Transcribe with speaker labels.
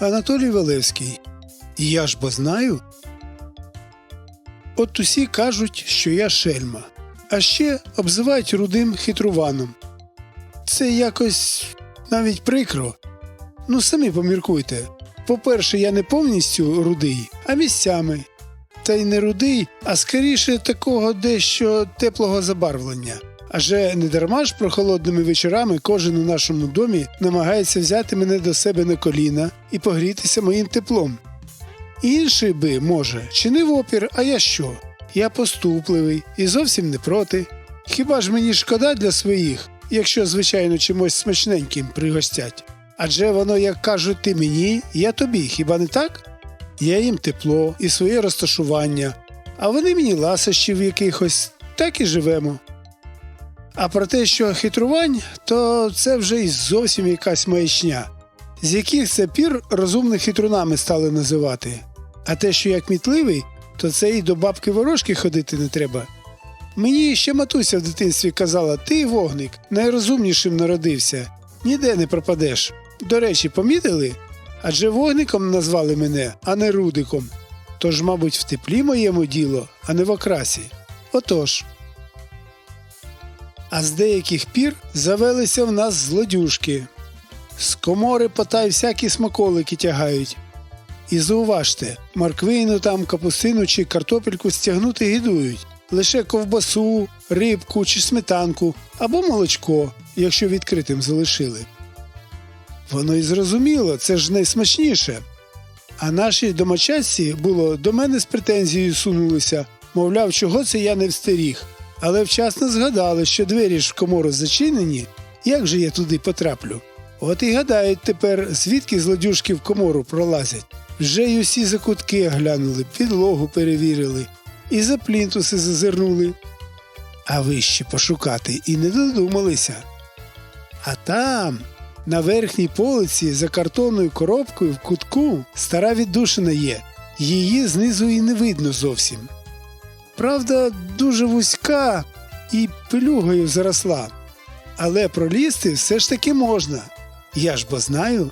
Speaker 1: Анатолій Валевський. Я ж бо знаю. От усі кажуть, що я шельма, а ще обзивають рудим хитруваном. Це якось навіть прикро. Ну, самі поміркуйте. По-перше, я не повністю рудий, а місцями. Та й не рудий, а скоріше такого дещо теплого забарвлення. Адже не дарма ж прохолодними вечорами кожен у нашому домі намагається взяти мене до себе на коліна і погрітися моїм теплом. Інший би, може, чинив опір, а я що? Я поступливий і зовсім не проти. Хіба ж мені шкода для своїх, якщо, звичайно, чимось смачненьким пригостять? Адже воно, як кажуть, ти мені, я тобі, хіба не так? Я їм тепло і своє розташування, а вони мені ласощів якихось, так і живемо. А про те, що хитрувань, то це вже й зовсім якась маячня, з яких це пір розумних хитрунами стали називати. А те, що я кмітливий, то це і до бабки ворожки ходити не треба. Мені ще матуся в дитинстві казала, ти вогник, найрозумнішим народився, ніде не пропадеш. До речі, помітили? Адже вогником назвали мене, а не рудиком. Тож, мабуть, в теплі моєму діло, а не в окрасі. Отож. А з деяких пір завелися в нас злодюжки. З комори потай всякі смаколики тягають. І зауважте, морквину там, капустину чи картопельку стягнути гідують. Лише ковбасу, рибку чи сметанку або молочко, якщо відкритим залишили. Воно й зрозуміло, це ж найсмачніше. А наші домочадці було до мене з претензією сунулися, мовляв, чого це я не встеріг. Але вчасно згадали, що двері ж в комору зачинені, як же я туди потраплю? От і гадають тепер, звідки злодюжки в комору пролазять. Вже й усі закутки глянули, підлогу перевірили, і за плінтуси зазирнули. А вище пошукати і не додумалися. А там, на верхній полиці, за картонною коробкою в кутку, стара віддушина є. Її знизу і не видно зовсім. Правда, дуже вузька і пилюгою заросла. Але пролізти все ж таки можна. Я ж бо знаю,